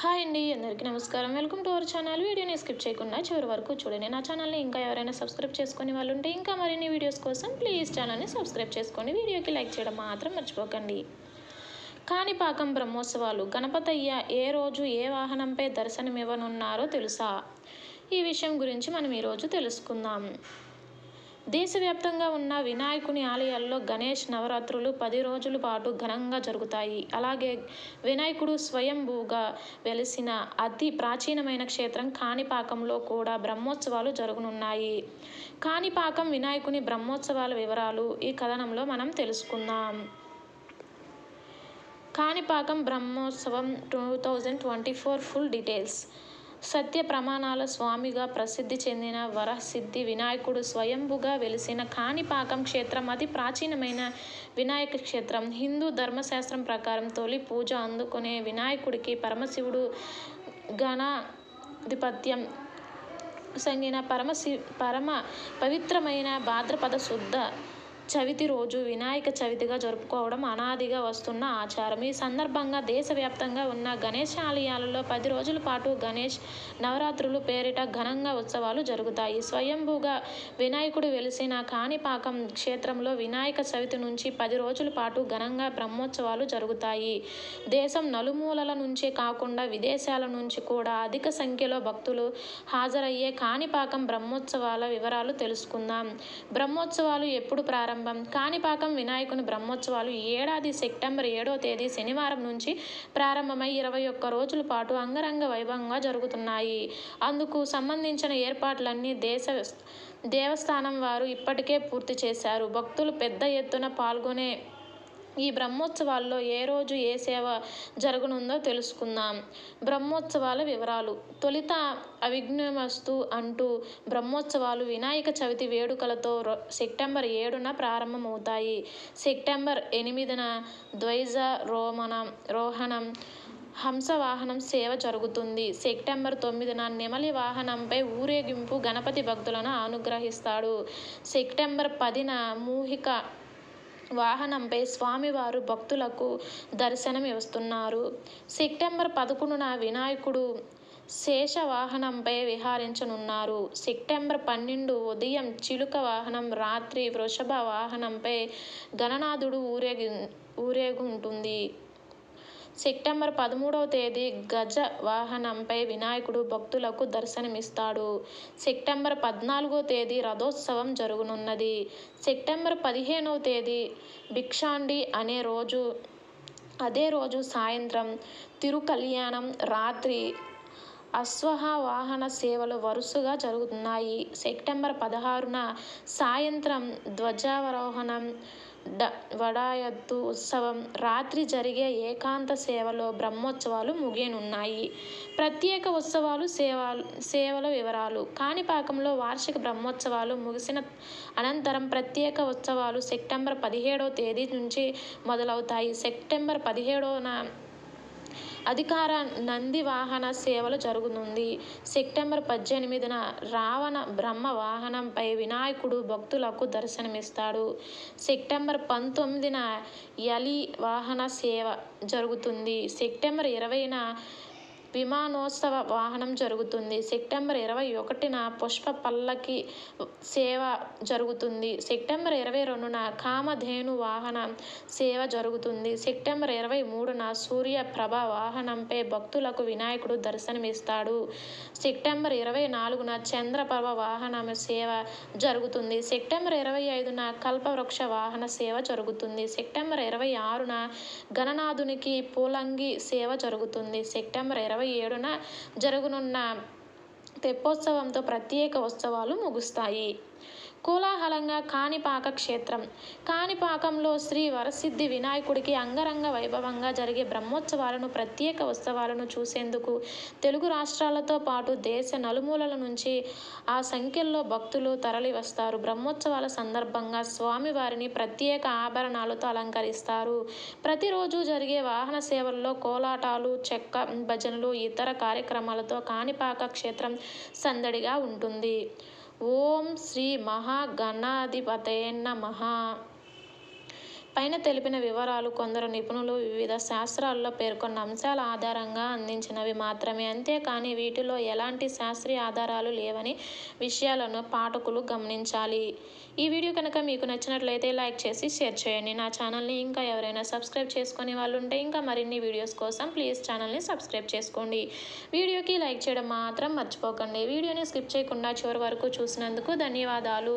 Hi అండి అందరికీ నమస్కారం. Welcome to our channel. వీడియోని స్కిప్ చేయకుండా చివరి వరకు చూడండి. నా ఛానల్ని ఇంకా ఎవరైనా సబ్స్క్రైబ్ చేసుకునే వాళ్ళు ఉంటే ఇంకా మరిన్ని వీడియోస్ కోసం ప్లీజ్ ఛానల్ని సబ్స్క్రైబ్ చేసుకోండి వీడియోకి లైక్ చేయడం మాత్రం మర్చిపోకండి. కాణిపాకం బ్రహ్మోత్సవాలు గణపతయ్య ఏ రోజు ఏ వాహనంపై దర్శనమివ్వనున్నారో తెలుసా? ఈ విషయం గురించి మనం ఈరోజు తెలుసుకుందాం. దేశవ్యాప్తంగా ఉన్న వినాయకుని ఆలయాల్లో గణేష్ నవరాత్రులు పది రోజుల పాటు ఘనంగా జరుగుతాయి. అలాగే వినాయకుడు స్వయంభూగా వెలిసిన అతి ప్రాచీనమైన క్షేత్రం కాణిపాకంలో కూడా బ్రహ్మోత్సవాలు జరగనున్నాయి. కాణిపాకం వినాయకుని బ్రహ్మోత్సవాల వివరాలు ఈ కథనంలో మనం తెలుసుకుందాం. Kanipakam Brahmotsavam two thousand twenty four full details. సత్య ప్రమాణాల స్వామిగా ప్రసిద్ధి చెందిన వరసిద్ధి వినాయకుడు స్వయంభుగా వెలిసిన కాణిపాకం క్షేత్రం అతి ప్రాచీనమైన వినాయక క్షేత్రం. హిందూ ధర్మశాస్త్రం ప్రకారం తొలి పూజ అందుకునే వినాయకుడికి పరమశివుడు గణాధిపత్యం సంగిన పరమశి పరమ పవిత్రమైన భాద్రపద శుద్ధ చవితి రోజు వినాయక చవితిగా జరుపుకోవడం అనాదిగా వస్తున్న ఆచారం. ఈ సందర్భంగా దేశవ్యాప్తంగా ఉన్న గణేష్ ఆలయాలలో పది రోజుల పాటు గణేష్ నవరాత్రులు పేరిట ఘనంగా ఉత్సవాలు జరుగుతాయి. స్వయంభూగా వినాయకుడు వెలిసిన కాణిపాకం క్షేత్రంలో వినాయక చవితి నుంచి పది రోజుల పాటు ఘనంగా బ్రహ్మోత్సవాలు జరుగుతాయి. దేశం నలుమూలల నుంచే కాకుండా విదేశాల నుంచి కూడా అధిక సంఖ్యలో భక్తులు హాజరయ్యే కాణిపాకం బ్రహ్మోత్సవాల వివరాలు తెలుసుకుందాం. బ్రహ్మోత్సవాలు ఎప్పుడు ప్రారంభం ప్రారంభం. కాణిపాకం వినాయకుని బ్రహ్మోత్సవాలు ఈ ఏడాది సెప్టెంబర్ ఏడో తేదీ శనివారం నుంచి ప్రారంభమై ఇరవై ఒక్క రోజుల పాటు అంగరంగ వైభవంగా జరుగుతున్నాయి. అందుకు సంబంధించిన ఏర్పాట్లన్నీ దేశ దేవస్థానం వారు ఇప్పటికే పూర్తి చేశారు. భక్తులు పెద్ద ఎత్తున పాల్గొనే ఈ బ్రహ్మోత్సవాల్లో ఏ రోజు ఏ సేవ జరగనుందో తెలుసుకుందాం. బ్రహ్మోత్సవాల వివరాలు. తొలిత అవిఘ్నమస్తు అంటూ బ్రహ్మోత్సవాలు వినాయక చవితి వేడుకలతో సెప్టెంబర్ ఏడున ప్రారంభమవుతాయి. సెప్టెంబర్ ఎనిమిదిన ద్వైజ రోమణం రోహణం హంసవాహనం సేవ జరుగుతుంది. సెప్టెంబర్ తొమ్మిదిన నెమలి వాహనంపై ఊరేగింపు గణపతి భక్తులను అనుగ్రహిస్తాడు. సెప్టెంబర్ పదిన మూహిక వాహనంపై స్వామివారు భక్తులకు దర్శనమిస్తున్నారు సెప్టెంబర్ పదకొండున వినాయకుడు శేష వాహనంపై సెప్టెంబర్ పన్నెండు ఉదయం చిలుక వాహనం రాత్రి వృషభ వాహనంపై గణనాథుడు ఊరేగి ఊరేగుంటుంది. సెప్టెంబర్ పదమూడవ తేదీ గజ వాహనంపై వినాయకుడు భక్తులకు దర్శనమిస్తాడు. సెప్టెంబర్ పద్నాలుగో తేదీ రథోత్సవం జరగనున్నది. సెప్టెంబర్ పదిహేనవ తేదీ భిక్షాండి అనే రోజు అదే రోజు సాయంత్రం తిరుకల్యాణం రాత్రి అశ్వహ వాహన సేవలు వరుసగా జరుగుతున్నాయి. సెప్టెంబర్ పదహారున సాయంత్రం ధ్వజావరోహణం డ వడాయత్తు ఉత్సవం రాత్రి జరిగే ఏకాంత సేవలో బ్రహ్మోత్సవాలు ముగియనున్నాయి. ప్రత్యేక ఉత్సవాలు సేవలు సేవల వివరాలు. కాణిపాకంలో వార్షిక బ్రహ్మోత్సవాలు ముగిసిన అనంతరం ప్రత్యేక ఉత్సవాలు సెప్టెంబర్ పదిహేడవ తేదీ నుంచి మొదలవుతాయి. సెప్టెంబర్ పదిహేడవన అధికార నంది వాహన సేవలు జరుగుతుంది సెప్టెంబర్ పద్దెనిమిదిన రావణ బ్రహ్మ వాహనంపై వినాయకుడు భక్తులకు దర్శనమిస్తాడు. సెప్టెంబర్ పంతొమ్మిదిన యలి వాహన సేవ జరుగుతుంది. సెప్టెంబర్ ఇరవైన విమానోత్సవ వాహనం జరుగుతుంది. సెప్టెంబర్ ఇరవై ఒకటిన పుష్ప పల్లకి సేవ జరుగుతుంది. సెప్టెంబర్ ఇరవై రెండున కామధేను వాహన సేవ జరుగుతుంది. సెప్టెంబర్ ఇరవై మూడున సూర్య ప్రభ వాహనంపై భక్తులకు వినాయకుడు దర్శనమిస్తాడు. సెప్టెంబర్ ఇరవై నాలుగున చంద్రప్రభ వాహన సేవ జరుగుతుంది. సెప్టెంబర్ ఇరవై ఐదున కల్పవృక్ష వాహన సేవ జరుగుతుంది. సెప్టెంబర్ ఇరవై ఆరున గణనాథునికి పూలంగి సేవ జరుగుతుంది. సెప్టెంబర్ ఇరవై ఇరవై ఏడున జరగనున్న తెప్పోత్సవంతో ప్రత్యేక ఉత్సవాలు ముగుస్తాయి. కోలాహలంగా కాణిపాక క్షేత్రం. కాణిపాకంలో శ్రీ వరసిద్ధి వినాయకుడికి అంగరంగ వైభవంగా జరిగే బ్రహ్మోత్సవాలను ప్రత్యేక ఉత్సవాలను చూసేందుకు తెలుగు రాష్ట్రాలతో పాటు దేశ నలుమూలల నుంచి ఆ సంఖ్యల్లో భక్తులు తరలి వస్తారు బ్రహ్మోత్సవాల సందర్భంగా స్వామివారిని ప్రత్యేక ఆభరణాలతో అలంకరిస్తారు. ప్రతిరోజు జరిగే వాహన సేవల్లో కోలాటాలు చెక్క భజనలు ఇతర కార్యక్రమాలతో కాణిపాక క్షేత్రం సందడిగా ఉంటుంది. ఓం శ్రీ మహాగణాధిపతయ నమ. పైన తెలిపిన వివరాలు కొందరు నిపుణులు వివిధ శాస్త్రాల్లో పేర్కొన్న అంశాల ఆధారంగా అందించినవి మాత్రమే. అంతేకాని వీటిలో ఎలాంటి శాస్త్రీయ ఆధారాలు లేవని విషయాలను పాఠకులు గమనించాలి. ఈ వీడియో కనుక మీకు నచ్చినట్లయితే లైక్ చేసి షేర్ చేయండి. నా ఛానల్ని ఇంకా ఎవరైనా సబ్స్క్రైబ్ చేసుకునే వాళ్ళు ఉంటే ఇంకా మరిన్ని వీడియోస్ కోసం ప్లీజ్ ఛానల్ని సబ్స్క్రైబ్ చేసుకోండి. వీడియోకి లైక్ చేయడం మాత్రం మర్చిపోకండి. వీడియోని స్కిప్ చేయకుండా చివరి వరకు చూసినందుకు ధన్యవాదాలు.